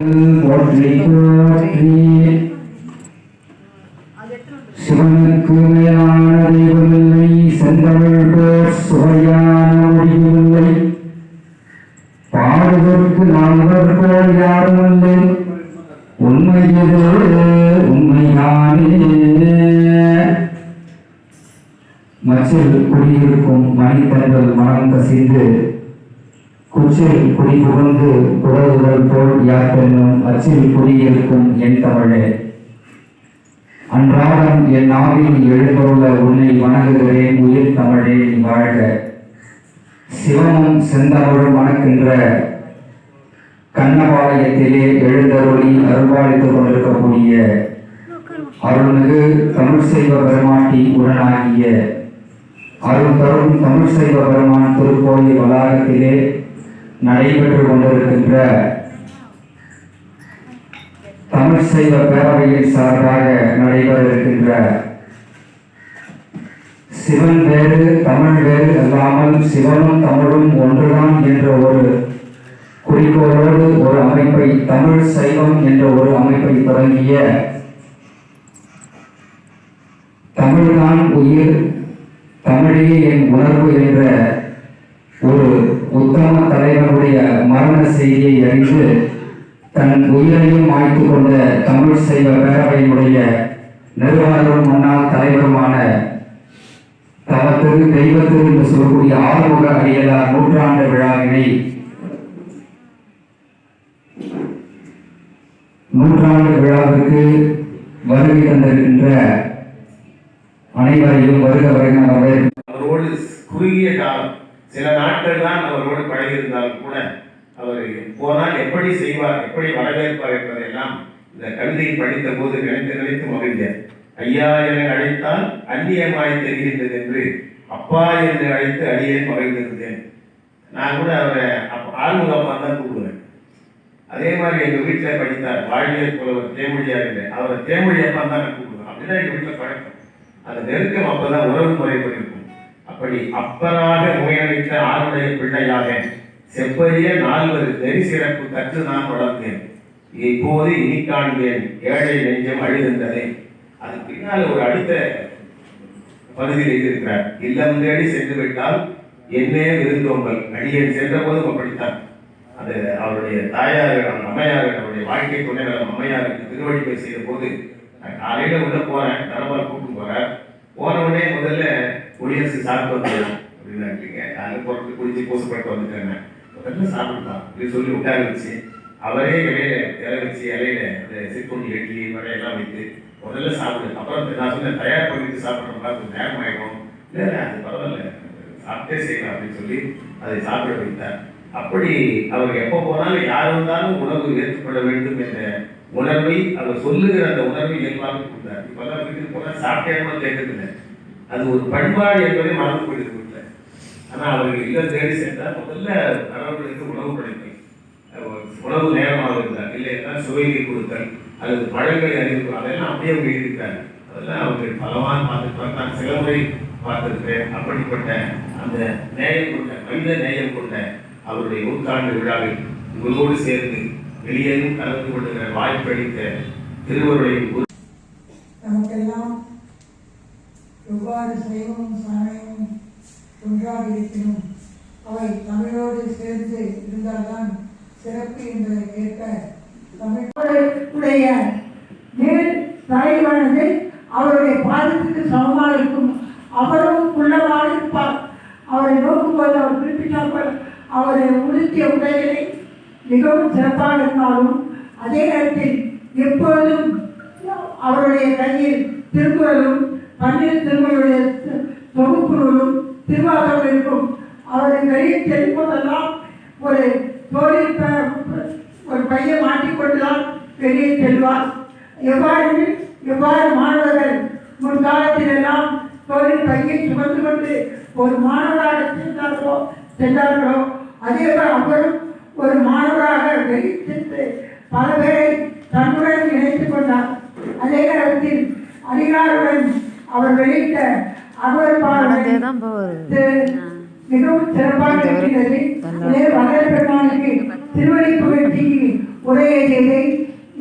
போற்றி சிவனுக்கு மேலான தெய்வமில்லை செந்தமிழ் போர் சுவையான முடிவில்லை பாடுவதற்கு நாங்கள் போல் யாரும் இல்லை உண்மையானே மச்சில் குடியிருக்கும் மணித்தர்கள் மனம் கசிந்து குச்சில் குடி புகுந்து குடவுதல் போல் யாத்தென்னும் அச்சில் குடியிருக்கும் என் தமிழே. அன்றாடம் என் நாவில் எழுந்துள்ள உன்னை வணங்குகிறேன் உயிர் தமிழே நீ வாழ்க. சிவமும் செந்தமிழும் வணக்கின்ற கண்ணபாளையத்திலே எழுந்தருளி அருள்பாலித்துக் கொண்டிருக்கக்கூடிய அருள்மிகு தமிழ் செய்வ பெருமாட்டி உடனாகிய அருள் தரும் தமிழ் செய்வ பெருமான் திருக்கோயில் வளாகத்திலே நடைபெற்று கொண்டிருக்கின்ற தமிழ் செய்வ பேரவையின் சார்பாக நடைபெற இருக்கின்ற சிவன் வேறு தமிழ் வேறு அல்லாமல் சிவனும் தமிழும் ஒன்றுதான் என்ற ஒரு குறிக்கோளோடு ஒரு அமைப்பை தமிழ் சைவம் என்ற ஒரு அமைப்பை தொடங்கிய தமிழ்தான் உயிர் தமிழே என் உணர்வு என்ற ஒரு உத்தம தலைவருடைய மரண செய்தியை அறிந்து தன் உயிரையும் மாய்த்து கொண்ட தமிழ் செய்வ பேரவையினுடைய நிர்வாகரும் முன்னாள் தலைவருமான தவத்திரு தெய்வத்திரு என்று சொல்லக்கூடிய ஆறுமுக அடியலார் நூற்றாண்டு விழாவினை நூற்றாண்டு விழாவிற்கு வருகை தந்திருக்கின்ற அனைவரையும் வருக வருக வரவேற்கிறேன் அவரோடு குறுகிய காலம் சில நாட்கள் தான் அவரோடு பழகியிருந்தாலும் கூட அவர் போனால் எப்படி செய்வார் எப்படி வரவேற்பார் என்பதையெல்லாம் இந்த கவிதையை படித்த போது நினைத்து நினைத்து மகிழ்ந்தார் ஐயா என அழைத்தால் அந்நியமாய் தெரிகின்றது என்று அப்பா என்று அழைத்து அடியே மகிழ்ந்திருந்தேன். நான் கூட அவரை ஆறுமுகமாக தான் கூப்பிடுவேன். அதே மாதிரி எங்கள் வீட்டில் படித்தார் வாழ்வியல் புலவர் தேமொழியார் இல்லை அவரை தேமொழி தான் நான் கூப்பிடுவேன். அப்படிதான் எங்கள் வீட்டில் பழக்கம். அந்த நெருக்கம் அப்பதான் உறவு முறைப்படி அப்படி அப்பனாக முயற்சித்த ஆளுடைய பிள்ளையாக செப்பரிய நால்வர் நெறி சிறப்பு கற்று நான் வளர்ந்தேன் இப்போது இனி காண்பேன். ஏழை நெஞ்சம் அழுகின்றதே. அது பின்னால் ஒரு அடுத்த பகுதியில் எழுதியிருக்கிறார் இல்லம் தேடி சென்று விட்டால் என்னே விருந்தோம்பல். அடியேன் சென்ற போதும் அப்படித்தான். அது அவருடைய தாயாரிடம் அந்த அம்மையார் அவருடைய வாழ்க்கை துணைவர் அம்மையாருக்கு திருவடிப்பை செய்த போது நான் காலையில உள்ள போறேன். தரமாக கூப்பிட்டு போறேன் போன உடனே முதல்ல குடியரசு சாப்பிட்டு வந்துடலாம் அப்படின்னு இருக்கீங்க காலையில் குடிச்சு பூசப்பட்டு வந்துட்டேன். முதல்ல சாப்பிட்டான் அப்படின்னு சொல்லி உட்கார வச்சு அவரே இலையில இலை வச்சு இலையில அந்த சிற்பொண்டி இட்லி வரை எல்லாம் வைத்து முதல்ல சாப்பிடு. அப்புறம் நான் சொன்னேன் தயார் பண்ணிட்டு சாப்பிட்றோம்னா கொஞ்சம் நேரம் ஆகிடும் இல்லை அது பரவாயில்ல. சாப்பிட்டே செய்யலாம் அப்படின்னு சொல்லி அதை சாப்பிட வைத்தார். அப்படி அவர் எப்போ போனாலும் யார் வந்தாலும் உணவு ஏற்றுக்கொள்ள வேண்டும் என்ற உணர்வை அவர் சொல்லுகிற அந்த உணர்வை இயல்பாக கொடுத்தார். இப்பெல்லாம் வீட்டுக்கு போனா சாப்பிட்டேன்னு கேட்கறதில்லை அது ஒரு பண்பாடு என்பதை மறந்து போயிருக்கு ஆனால் அவர்கள் இல்லம் தேடி சென்றால் முதல்ல வரவர்களுக்கு உணவு கிடைக்கும் உணவு நேரமாக இருந்தார். இல்லை என்றால் சுவையை கொடுத்தல் அல்லது பழங்களை அறிவிப்பு அதெல்லாம் அப்படியே அவங்க எழுதியிருக்காங்க அதெல்லாம் அவர்கள் பலவான் பார்த்துருப்பாங்க நான் சில முறை பார்த்திருக்கிறேன். அப்படிப்பட்ட அந்த நேயம் கொண்ட மனித நேயம் கொண்ட அவருடைய நூற்றாண்டு விழாவில் உங்களோடு சேர்ந்து வெளியேறும் கலந்து கொள்ளுகிற வாய்ப்பளித்த திருவருடைய நமக்கெல்லாம் எவ்வாறு சைவமும் சமயமும் ஒன்றாக இருப்பினும் அவை தமிழோடு சேர்ந்து இருந்தால்தான் சிறப்பு என்பதை கேட்க தமிழுடைய மேல் தலைவானது அவருடைய பாதத்துக்கு சமமாக இருக்கும் அவரும் குள்ளமாக இருப்பார் அவரை நோக்கும்போது அவர் குறிப்பிட்டார்கள் அவரை உடுத்திய உடைகளை மிகவும் சிறப்பாக இருந்தாலும் அதே நேரத்தில் எப்பொழுதும் அவருடைய கையில் திருக்குறளும் பன்னீர் திருமையுடைய தொகுப்பு நூலும் திருவாசகம் இருக்கும் அவரை கையில் செல்லும்போதெல்லாம் ஒரு தோழில் ஒரு பையன் மாட்டிக்கொண்டுதான் வெளியே செல்வார். எவ்வாறு எவ்வாறு மாணவர்கள் முன்காலத்திலெல்லாம் தோழில் பையை சுமந்து கொண்டு ஒரு மாணவராக சென்றார்களோ சென்றார்களோ அதே போல் அவரும் ஒரு மாணவராக வெளியே சென்று பல பேர் அதே நேரத்தில் அதிகாருடன் அவர் வெளியிட்ட மிகவும் சிறப்பாக இருக்கிறது. இதே வளர் பெருமானுக்கு திருவடி புகழ்ச்சிக்கு உரையேறியதை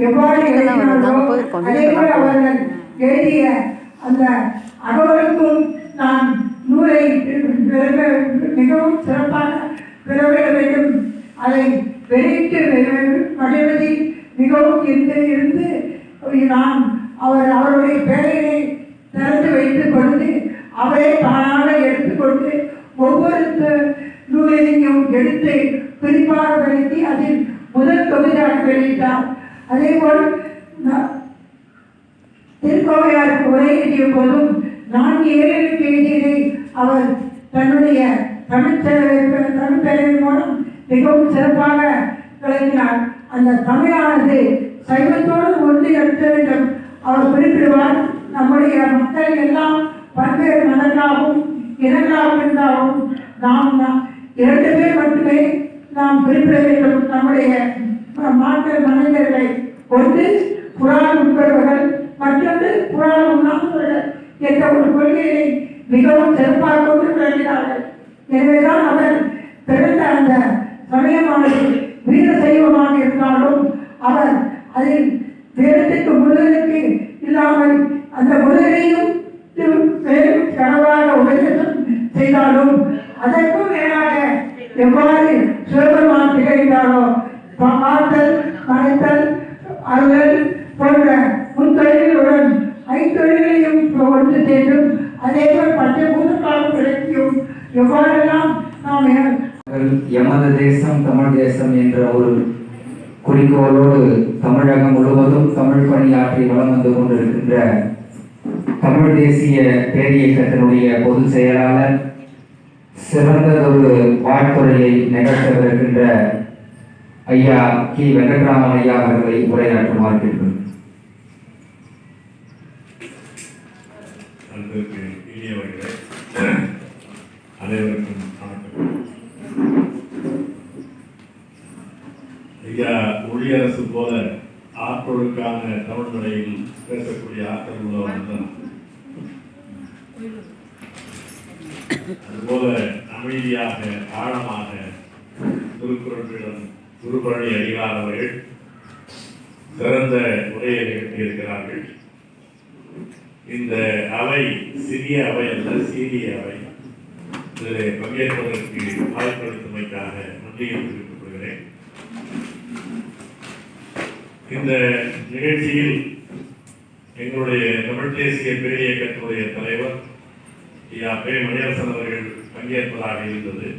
எவ்வாறு எழுதினார்களோ. அதே போல அவர்கள் எழுதிய அந்த அகவலுக்கும் நான் நூலை மிகவும் சிறப்பாக பெறவிட வேண்டும். அதை வெளியிட்டு வடிவதில் மிகவும் இருந்து இருந்து நான் அவர் அவருடைய பெயரை திறந்து வைத்துக் கொண்டு அவரே தானாக எடுத்துக்கொண்டு ஒவ்வொரு நூலையும் நூலினையும் எடுத்து குறிப்பாக வெளியிட்டு அதில் முதல் தொகுதியாக வெளியிட்டார் அதே போல் திருக்கோவையாருக்கு உரை எழுதிய போதும் நான்கு ஏழு எழுதியதை அவர் தன்னுடைய தமிழ் செ- தமிழ் மூலம் மிகவும் சிறப்பாக விளங்கினார். அந்த தமிழானது சைவத்தோடு ஒன்று எடுத்த வேண்டும். அவர் குறிப்பிடுவார் நம்முடைய மக்கள் எல்லாம் பல்வேறு மதங்களாகவும் இனங்களாகவும் இருந்தாலும் நாம் இரண்டு பேர் மட்டுமே நாம் குறிப்பிட வேண்டும். நம்முடைய ம- மாற்று மனிதர்களை ஒன்று புராணம் உட்பவர்கள் மற்றொன்று புராணம் உண்ணாதவர்கள் என்ற ஒரு கொள்கையை மிகவும் சிறப்பாக கொண்டு விளங்கினார்கள். எனவேதான் அவர் பிறந்த அந்த சமயமானது வீர சைவமாக இருந்தாலும் அவர் அது வேதத்துக்கு முருகனுக்கு இல்லாமல் அந்த முதலையும் மேலும் கனவாக உபயோகம் செய்தாலும் அதற்கும் மேலாக எவ்வாறு சுலபமாக திகழ்ந்தாலோ பார்த்தல் மறைத்தல் அருள் போன்ற முன்தொழில்களுடன் ஐந்தொழில்களையும் ஒன்று சேர்ந்தும் அதேபோல் பஞ்சபூதங்களாக விளக்கியும் எவ்வாறெல்லாம் நாம் எமது தேசம் தமிழ் தேசம் என்ற ஒரு குறிக்கோளோடு தமிழகம் முழுவதும் தமிழ் பணியாற்றி வளம் வந்து கொண்டிருக்கின்ற தமிழ் தேசிய பேரியக்கத்தினுடைய பொதுச் செயலாளர் சிறந்ததொரு வாழ்த்துறையை நிகழ்த்தவிருக்கின்ற ஐயா கி. வெங்கட்ராமன் ஐயா அவர்களை உரையாற்றுமாறு குடியரசு போல ஆற்றலுக்கான தமிழ் முறையில் பேசக்கூடிய ஆற்றல் உள்ளவன் தான் அதுபோல அமைதியாக ஆழமாக திருக்குறளிடம் திருக்குறளை அறிவாதவர்கள் சிறந்த உரையை நிகழ்த்தியிருக்கிறார்கள் இந்த அவை சிறிய அவை அல்ல சீரிய அவை. இதில் பங்கேற்பதற்கு வாய்ப்பளித்தமைக்காக நன்றியை தெரிவித்துக் கொள்கிறேன். இந்த நிகழ்ச்சியில் எங்களுடைய தமிழ் தேசிய பேரியக்கத்தினுடைய தலைவர் ஐயா பே மணியரசன் அவர்கள் பங்கேற்பதாக இருந்தது.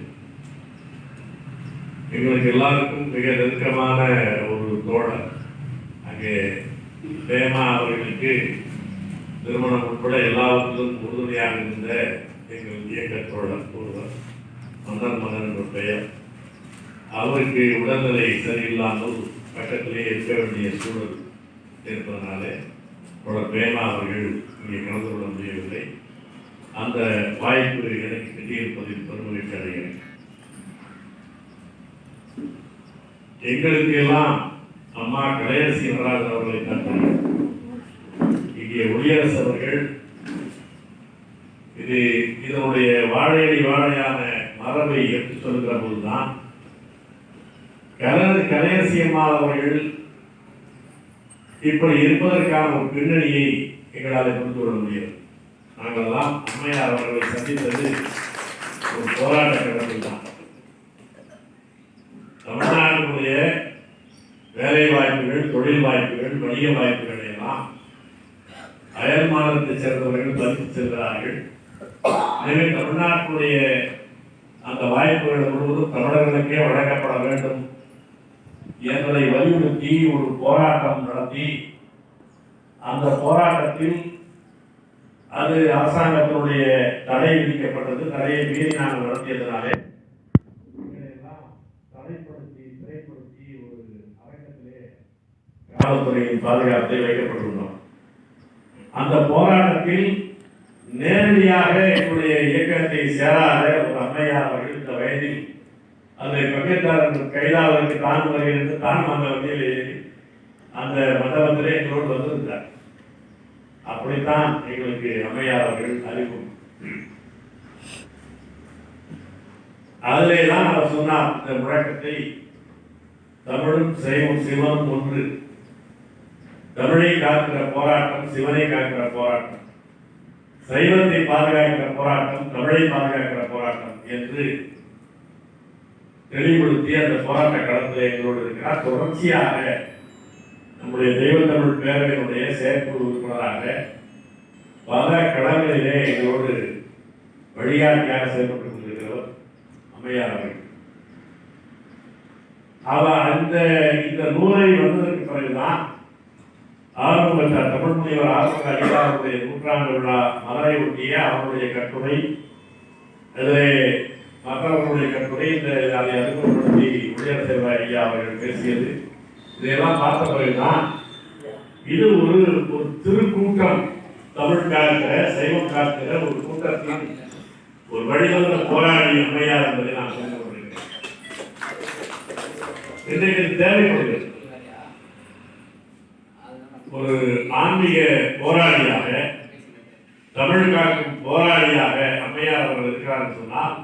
எங்களுக்கு எல்லாருக்கும் மிக நெருக்கமான ஒரு தோழர். அங்கே பேமா அவர்களுக்கு திருமணம் உட்பட எல்லாவற்றிலும் உறுதுணையாக இருந்த எங்கள் இயக்க தோழர் ஒருவர் மன்னர் மகன் என்ற பெயர். அவருக்கு உடல்நிலை சரியில்லாமல் பக்கத்திலே இருக்க வேண்டிய சூழல் இருப்பதனாலே தோழர் பேமா அவர்கள் இங்கே கலந்து கொள்ள முடியவில்லை. அந்த வாய்ப்பு எனக்கு கிட்டியிருப்பதில் பெருமகிழ்ச்சி அடைகிறேன் எங்களுக்கு எல்லாம் அம்மா கலையரசி நடராஜன் அவர்களை தான் இங்கே ஒளியரசு அவர்கள் இது இதனுடைய வாழையடி வாழையான மரபை எடுத்து சொல்கிற போதுதான் கல அவர்கள் இப்படி இருப்பதற்கான ஒரு பின்னணியை எங்களால் புரிந்து கொள்ள முடியும். நாங்கள்லாம் அம்மையார் அவர்களை சந்தித்தது ஒரு போராட்ட கடமை தான். தமிழ்நாட்டினுடைய வேலை வாய்ப்புகள் தொழில் வாய்ப்புகள் வணிக வாய்ப்புகள் எல்லாம் அயல் மாநிலத்தைச் சேர்ந்தவர்கள் பதித்து செல்கிறார்கள். எனவே தமிழ்நாட்டுடைய அந்த வாய்ப்புகள் முழுவதும் தமிழர்களுக்கே வழங்கப்பட வேண்டும். என்பதை வலியுறுத்தி ஒரு போராட்டம் நடத்தி அந்த போராட்டத்தில் அது அரசாங்கத்தினுடைய தடை விதிக்கப்பட்டது தடையை மீறி நாங்கள் நடத்தியதனாலே. தடைப்படுத்தி சிறைப்படுத்தி ஒரு அரங்கத்திலே காவல்துறையின் பாதுகாப்பை வைக்கப்பட்டுள்ளோம் அந்த போராட்டத்தில் நேரடியாக எங்களுடைய இயக்கத்தை சேராத ஒரு அம்மையார் அவர்கள் இந்த வயதில் அதை பங்கேற்றாளர் கைதாளருக்கு தான் வருகிறது தான் அந்த வகையில் ஏறி அந்த மண்டபத்திலே எங்களோடு வந்திருந்தார். அப்படித்தான் எங்களுக்கு அம்மையார் அவர்கள் அறிவும் அதிலே தான் அவர் சொன்னார் இந்த முழக்கத்தை தமிழும் சைவம் சிவம் ஒன்று. தமிழை காக்கிற போராட்டம் சிவனை காக்கிற போராட்டம். சைவத்தை பாதுகாக்கிற போராட்டம் தமிழை பாதுகாக்கிற போராட்டம் என்று தெளிவுபடுத்தி அந்த போராட்ட களத்தில் எங்களோடு இருக்கிறார். தொடர்ச்சியாக நம்முடைய தெய்வத்தமிழ் பேரவையினுடைய செயற்குழு உறுப்பினராக பல களங்களிலே எங்களோடு வழிகாட்டியாக செயல்பட்டுக் கொண்டிருக்கிறவர்? அம்மையார் அவர்கள். அவர் அந்த இந்த நூலை வந்ததற்கு பிறகுதான் ஆரம்ப தமிழ் முனைவர் ஆரம்ப அடியாருடைய நூற்றாண்டு விழா மலரை ஒட்டிய அவருடைய கட்டுரை அதிலே மற்றவர்களுடைய கட்டுரை இந்த அதை அறிமுகப்படுத்தி உயர் செல்வ ஐயா அவர்கள் பேசியது. இதையெல்லாம் பார்த்த பிறகுதான் இது ஒரு ஒரு திருக்கூட்டம். தமிழ் காக்கிற சைவம் காக்கிற ஒரு கூட்டத்தின் ஒரு வழிவந்த போராடி அம்மையார் என்பதை நான் சொல்ல கொள்கிறேன் இன்றைக்கு இது தேவைப்படுகிறது. ஒரு ஆன்மீக போராளியாக தமிழ் காக்கும் போராளியாக அம்மையார் அவர்கள் இருக்கிறார்கள் சொன்னால்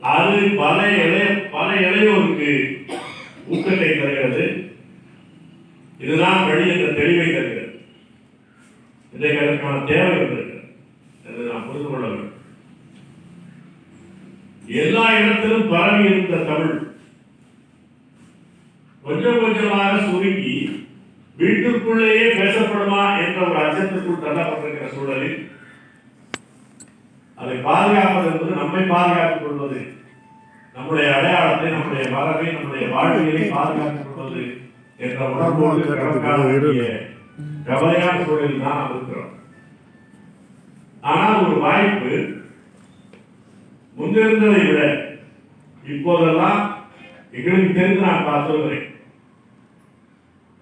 அது பல இளைய பல இளையோருக்கு ஊக்கத்தை தருகிறது. இதுதான் வழி என்ற தெளிவை தருகிறது. இன்றைக்கு அதற்கான தேவை என்று நாம் புரிந்து கொள்ள வேண்டும். எல்லா இடத்திலும் பரவி இருந்த தமிழ் கொஞ்சம் கொஞ்சமாக சுருங்கி வீட்டுக்குள்ளேயே பேசப்படுமா என்ற ஒரு அச்சத்துக்குள் தள்ளப்பட்டிருக்கிற சூழலில் அதை பாதுகாப்பது என்பது நம்மை பாதுகாத்துக் கொள்வது. நம்முடைய அடையாளத்தை நம்முடைய மரபை நம்முடைய வாழ்வியலை பாதுகாத்துக் கொள்வது என்ற உணர்வோடு கவலையான சூழலில் தான் நாம் இருக்கிறோம். ஆனால் ஒரு வாய்ப்பு முன்னிருந்ததை விட இப்போதெல்லாம் எங்களுக்கு தெரிந்து நான் பார்த்து வருகிறேன்.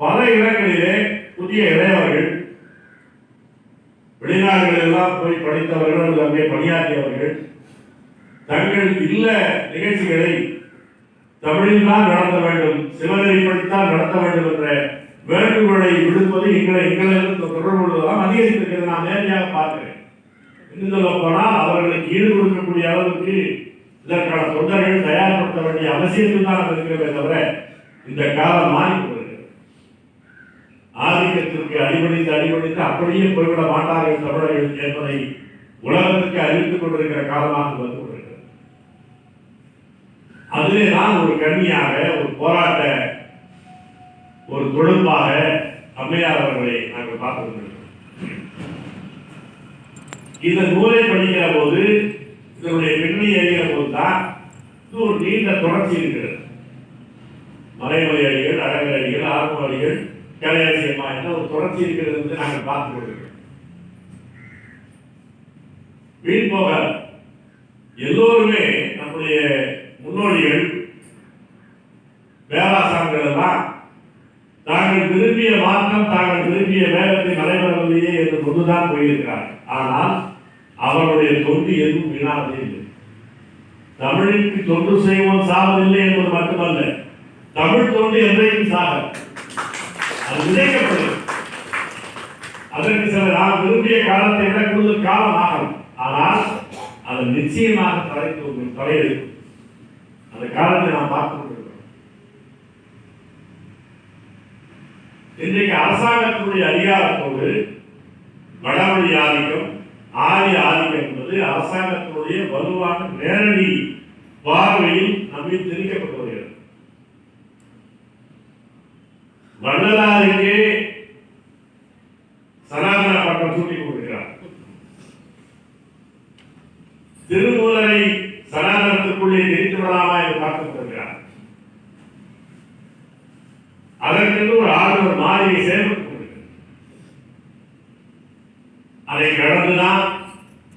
பல இடங்களிலே புதிய இளையவர்கள் வெளிநாடுகள் எல்லாம் போய் படித்தவர்கள் அல்லது அங்கே பணியாற்றியவர்கள் தங்கள் இல்ல நிகழ்ச்சிகளை தமிழில் தான் நடத்த வேண்டும் சிவநெறிப்படி தான் நடத்த வேண்டும் என்ற வேண்டுகோளை விடுப்பது எங்களை எங்களிடம் தொடர்பு கொள்வதெல்லாம் அதிகரித்திருக்கிறது. நான் நேரடியாக பார்க்கிறேன். இன்னும் சொல்ல போனால் அவர்களுக்கு ஈடு கொடுக்கக்கூடிய அளவுக்கு இதற்கான தொண்டர்கள் தயார்படுத்த வேண்டிய அவசியத்தில் தான் இருக்கிறதே தவிர இந்த காலம் மாறி ஆதிக்கத்திற்கு அடிபணிந்து அடிபணிந்து அப்படியே போய்விட மாட்டார்கள் தமிழர்கள் என்பதை உலகத்திற்கு அறிவித்துக் கொண்டிருக்கிற காலமாக வந்து கொண்டிருக்கிறது. அதிலே நான் ஒரு கண்ணியாக ஒரு போராட்ட ஒரு தொழும்பாக அம்மையார் அவர்களை நாங்கள் பார்த்து கொண்டிருக்கிறோம். இந்த நூலை படிக்கிற போது இதனுடைய பின்னணி அறிகிற போது தான் இது ஒரு நீண்ட தொடர்ச்சி இருக்கிறது. மறைமொழி அடிகள் அழகர் அடிகள் ஆர்வம் அடிகள் கலையரசி அம்மா என்ற ஒரு தொடர்ச்சி இருக்கிறது வந்து நாங்கள் பார்த்து கொண்டிருக்கிறோம். வீண் போக எல்லோருமே நம்முடைய முன்னோடிகள் வேளாசான்கள் எல்லாம் தாங்கள் விரும்பிய மாற்றம் தாங்கள் விரும்பிய வேகத்தை நடைபெறவில்லையே என்று கொண்டுதான் போயிருக்கிறார் ஆனால் அவருடைய தொண்டு எதுவும் வீணாவதே இல்லை. தமிழுக்கு தொண்டு செய்வோம் சாவதில்லை என்பது மட்டுமல்ல தமிழ் தொண்டு என்றைக்கும் சாக அது விதைக்கப்படுகிறது அதற்கு சில நான் விரும்பிய காலத்தை விட கூடுதல் காலம் ஆகும் ஆனால் அது நிச்சயமாக தலைத்து தலையெடுக்கும். அந்த காலத்தை நாம் பார்த்து கொண்டிருக்கிறோம். இன்றைக்கு அரசாங்கத்தினுடைய அதிகாரத்தோடு வடமொழி ஆதிக்கம் ஆரிய ஆதிக்கம் என்பது அரசாங்கத்தினுடைய வலுவான நேரடி பார்வையில் நம்மை திணிக்கப்பட்டு வருகிறது. வள்ளலாருக்கு சனாதன பட்டம் சூட்டி கொடுக்கிறார். திருமூலரை சனாதனத்துக்குள்ளே தெரிந்து விடலாமா என்று பார்த்துக் அதற்கென்று ஒரு ஆளுநர் மாறியை சேர்ந்து அதை கடந்துதான்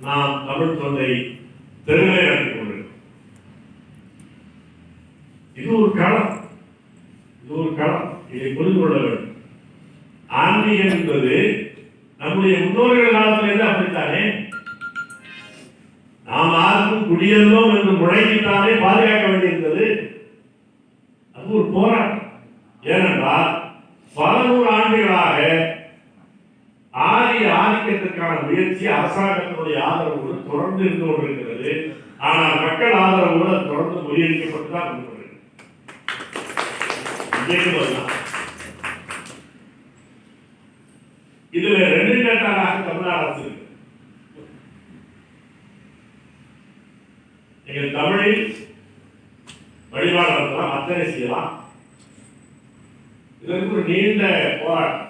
நாம் தமிழ் தொண்டை பெருமை நடத்திக் கொண்டிருக்கிறோம் இது ஒரு களம் இது ஒரு களம் இதை புரிந்து கொள்ள வேண்டும் ஆன்மீகம் என்பது நம்முடைய முன்னோர்கள் காலத்திலிருந்து அப்படித்தானே நாம் யாருக்கும் குடியேறோம் என்று முழங்கித்தானே பாதுகாக்க வேண்டியிருந்தது அது ஒரு போராட்டம் ஏனென்றால் பல நூறு ஆண்டுகளாக ஆரிய ஆதிக்கத்திற்கான முயற்சி அரசாங்கத்தினுடைய ஆதரவோடு தொடர்ந்து இருந்து கொண்டிருக்கிறது ஆனால் மக்கள் ஆதரவோடு அது தொடர்ந்து முறியடிக்கப்பட்டு தான் வந்து கொண்டிருக்கிறது கேட்கும்போதுதான் இதுல ரெண்டு கேட்டாராக தமிழ்நாடு அரசு இருக்கு எங்கள் தமிழில் வழிபாடு நடத்தலாம் அத்தனை செய்யலாம் இதற்கு ஒரு நீண்ட போராட்டம்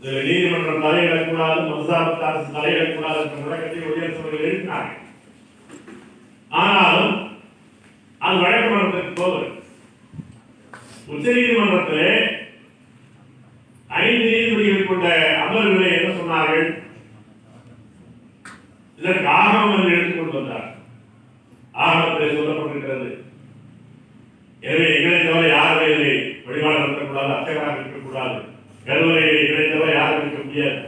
இதுல நீதிமன்றம் தலையிடக்கூடாது மதுசாபத்து அரசு தலையிடக்கூடாது என்ற முழக்கத்தை குடியரசு எழுப்பினார்கள் ஆனாலும் அது வழக்கு மன்றத்துக்கு போகுது உச்ச நீதிமன்றத்திலே ஐந்து நீதிபதிகள் கொண்ட அமர்வுகளை என்ன சொன்னார்கள் இதற்கு ஆகமம் என்று எடுத்துக்கொண்டு வந்தார் ஆகமத்தில் சொல்லப்பட்டிருக்கிறது எனவே எங்களை தவிர வழிபாடு நடத்தக்கூடாது அர்ச்சகராக இருக்கக்கூடாது. கருவறையிலே எங்களை யாரும் இருக்க முடியாது.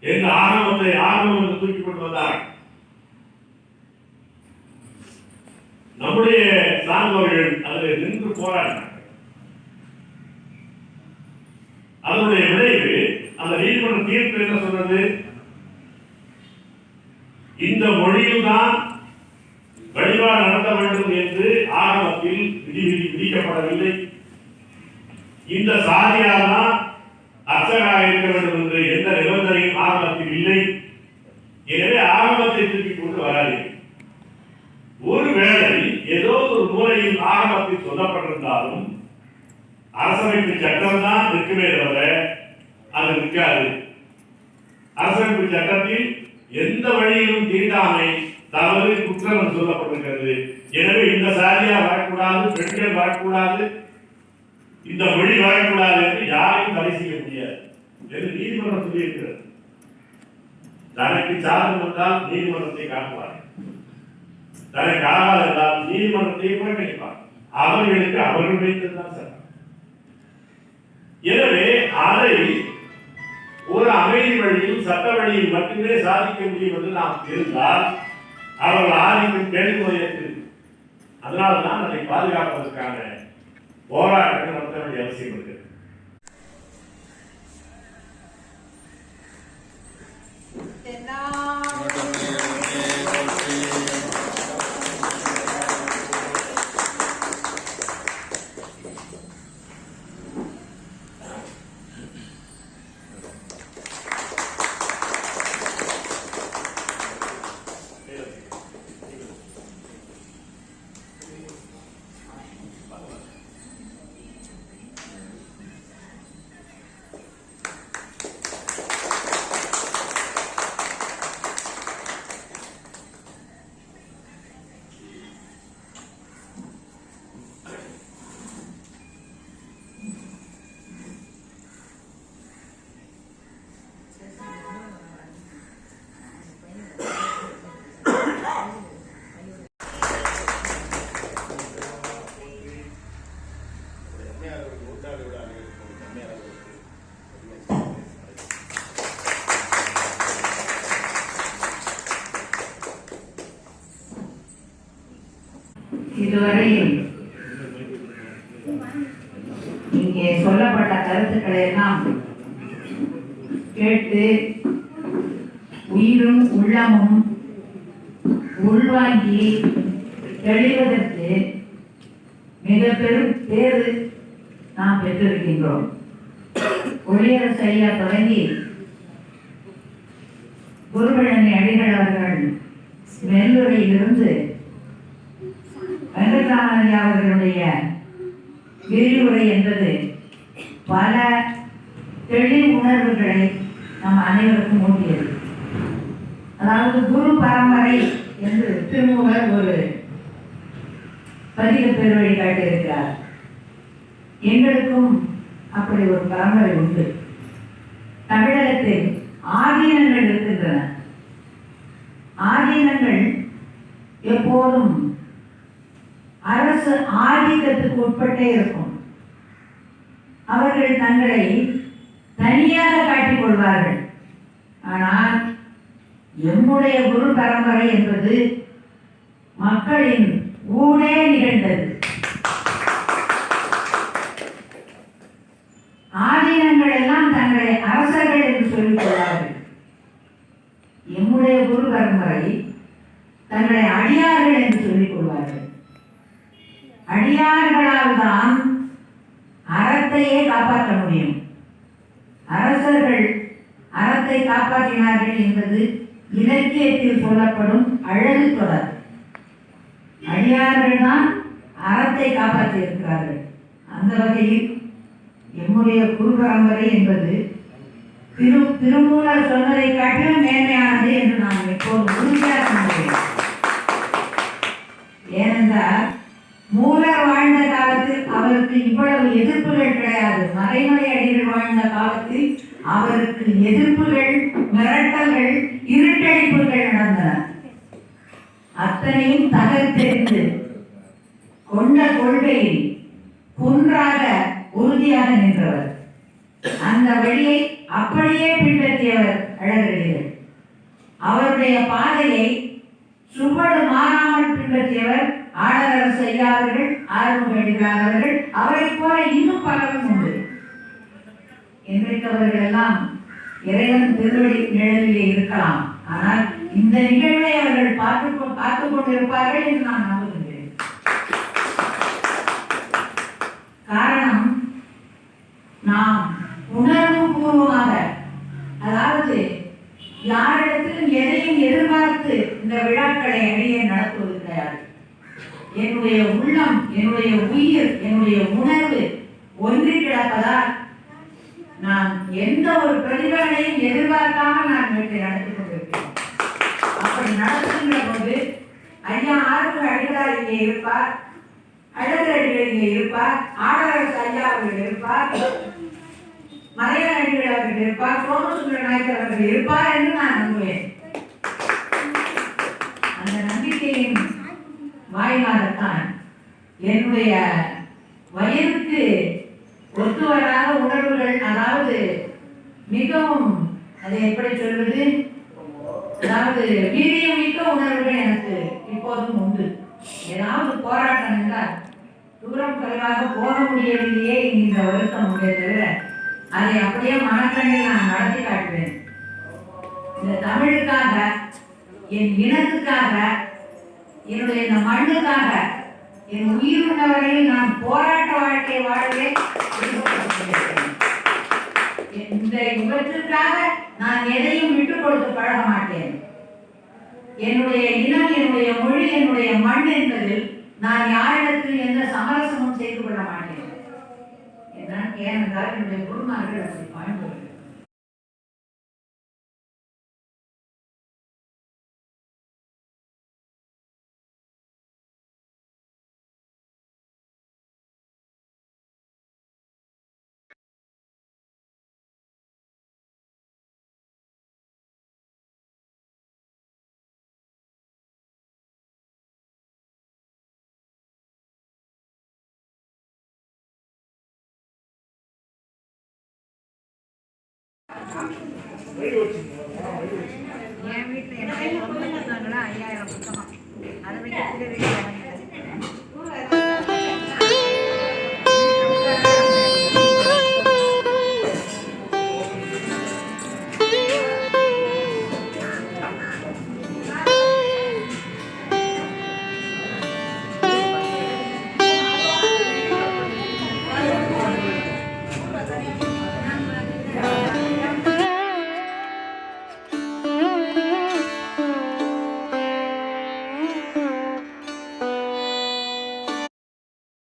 எந்த ஆணவத்தை ஆணவம் என்று தூக்கி கொண்டு வந்தார்? நம்முடைய சார்ந்தவர்கள் அதில் நின்று போராடினார் அதனுடைய விளைவு அந்த நீதிமன்ற தீர்ப்பு என்ன சொன்னது? இந்த மொழியில் தான் வழிபாடு நடத்த வேண்டும் என்று ஆரம்பத்தில் பிடிக்கப்படவில்லை இந்த சாதியால் தான் அர்ச்சகராக இருக்க வேண்டும் என்று எந்த நிபந்தனையும் ஆரம்பத்தில் இல்லை. எனவே ஆரம்பத்தை தூக்கி கொண்டு வராது. ஒருவேளை ஏதோ ஒரு மூலையில் ஆரம்பத்தில் சொல்லப்பட்டிருந்தாலும் அரசமைப்பு சட்டம் தான் நிற்குமே தவிர அது நிற்காது. அரசமைப்பு சட்டத்தில் எந்த வழியிலும் தீண்டாமை தவறு குற்றம் என்று சொல்லப்பட்டிருக்கிறது. எனவே இந்த சாதியா வாழக்கூடாது பெண்கள் வாழக்கூடாது இந்த மொழி வாழக்கூடாது என்று யாரையும் தடை செய்ய முடியாது என்று நீதிமன்றம் சொல்லியிருக்கிறது. தனக்கு சாதகம் வந்தால் நீதிமன்றத்தை காட்டுவார். தனக்கு ஆகாது என்றால் நீதிமன்றத்தை புறக்கணிப்பார். அவர்களுக்கு அவர்கள் வைத்ததுதான் சட்டம் எனவே அதை ஒரு அமைதி வழியில் சட்ட வழியில் மட்டுமே சாதிக்க முடியும் என்று நாம் இருந்தால் அவர்கள் ஆதிக்கம் கேள்விமுறையற்று அதனால தான் அதை பாதுகாப்பதற்கான போராட்டங்கள் நடத்த வேண்டிய அவசியம் இருக்கிறது தென்னா மிக பெரும் பேரு நாம் பெற்றிருக்கின்றோம். ஒளியர சரியா தொடங்கி குருவிழனை அடிகள் அவர்கள் நெல்லுரையிலிருந்து வெங்கட்ராமன் அவர்களுடைய விரிவுரை என்பது பல தெளிவு உணர்வுகளை நம் அனைவருக்கும் ஊட்டியது. அதாவது குரு பரம்பரை என்று திருமூலர் ஒரு பதிக பெருவழி காட்டியிருக்கிறார் எங்களுக்கும் அப்படி ஒரு பரம்பரை உண்டு. தமிழகத்தில் ஆதீனங்கள் இருக்கின்றன. ஆதீனங்கள் எப்போதும் அரசு ஆதிக்கத்துக்கு உட்பட்டே இருக்கும். அவர்கள் தங்களை தனியாக காட்டிக் கொள்வார்கள். ஆனால் எம்முடைய குரு பரம்பரை என்பது மக்களின் ஊடே நிகழ்ந்தது. ஆதீனங்கள் எல்லாம் தங்களை அரசர்கள் என்று சொல்லிக் கொள்வார்கள். எம்முடைய குரு பரம்பரை தங்களை அடியார்கள் என்று சொல்லிக் கொள்வார்கள். அடியார்களால் தான் அறத்தையே காப்பாற்ற முடியும். அரசர்கள் அறத்தை காப்பாற்றினார்கள் என்பது இலக்கியத்தில் சொல்லப்படும் அழகு தொடர். அடியார்கள் தான் அறத்தை காப்பாற்றி இருக்கிறார்கள் அந்த வகையில் எம்முடைய குரு பரம்பரை என்பது திரு திருமூலர் சொன்னதை காட்டிலும் மேன்மையானது என்று நான் எப்போதும் உறுதியாக நம்புகிறேன். ஏனென்றால் மூலர் வாழ்ந்த காலத்தில் அவருக்கு இவ்வளவு எதிர்ப்புகள் கிடையாது. மறைமலை அடிகள் வாழ்ந்த காலத்தில் அவருக்கு எதிர்ப்புகள் மிரட்டல்கள் இருட்டடிப்புகள் நடந்தன. அத்தனையும் தகர்த்தெறிந்து கொண்ட கொள்கையில் குன்றாக உறுதியாக நின்றவர். அந்த வழியை அப்படியே பின்பற்றியவர் அழகடிகள். அவருடைய பாதையை சுவடு மாறாமல் பின்பற்றியவர் ஆடலரசு ஐயா ஆர்வம் ஆறுமுகடிகளார் அவரை போல இன்னும் பலரும் உண்டு. இன்றைக்கு அவர்கள் எல்லாம் இறைவன் திருவடி நிழலிலே இருக்கலாம். ஆனால் இந்த நிகழ்வை அவர்கள் பார்த்து கொ- பார்த்துக் கொண்டிருப்பார்கள் என்று நான் நம்புகின்றேன். காரணம் நாம் உணர்வு பூர்வமாக அதாவது யாரிடத்திலும் எதையும் எதிர்பார்த்து இந்த விழாக்களை அடைய நடத்துவது கிடையாது. என்னுடைய உள்ளம் என்னுடைய உயிர் என்னுடைய உணர்வு ஒன்றி கிடப்பதால் நான் எந்த ஒரு பிரதிபலனையும் எதிர்பார்க்காமல் நான் வீட்டை நடத்தி நடத்துகின்ற போது ஐயா ஆறுமுக அடிகளார் இங்கே இருப்பார். அழகடிகள் இங்கே இருப்பார். ஆடலரசு ஐயா அவர்கள் இருப்பார். மலையாள அடிகள் அவர்கள் இருப்பார். சோமசுந்தர நாயக்கர் அவர்கள் இருப்பார் என்று நான் நம்புவேன். அந்த நம்பிக்கையின் வாயிலாகத்தான் என்னுடைய வயதுக்கு ஒத்துவராக உணர்வுகள் அதாவது மிகவும் அதை எப்படி சொல்வது? அதாவது வீரியமிக்க உணர்வுகள் எனக்கு இப்போதும் உண்டு. ஏதாவது போராட்டம் என்றால் தூரம் குறைவாக போக முடியவில்லையே என்கின்ற வருத்தம் உண்டே தவிர அதை அப்படியே மனக்கண்ணில் நான் நடத்தி காட்டுவேன். இந்த தமிழுக்காக என் இனத்துக்காக என்னுடைய இந்த மண்ணுக்காக என் உயிர் உள்ளவரையில் நான் போராட்ட வாழ்க்கை வாழவே விருப்பப்பட்டிருக்கிறேன். இந்த இவற்றுக்காக நான் எதையும் விட்டு கொடுத்து பழக மாட்டேன் என்னுடைய இனம் என்னுடைய மொழி என்னுடைய மண் என்பதில் நான் யாரிடத்தில் எந்த சமரசமும் செய்து கொள்ள மாட்டேன். ஏனென்றால் என்னுடைய குருமார்கள் அப்படி வாழ்ந்தவர்கள். என் வீட்டில் என்ன ஐயாயிரம் புத்தகம். அதை வச்சு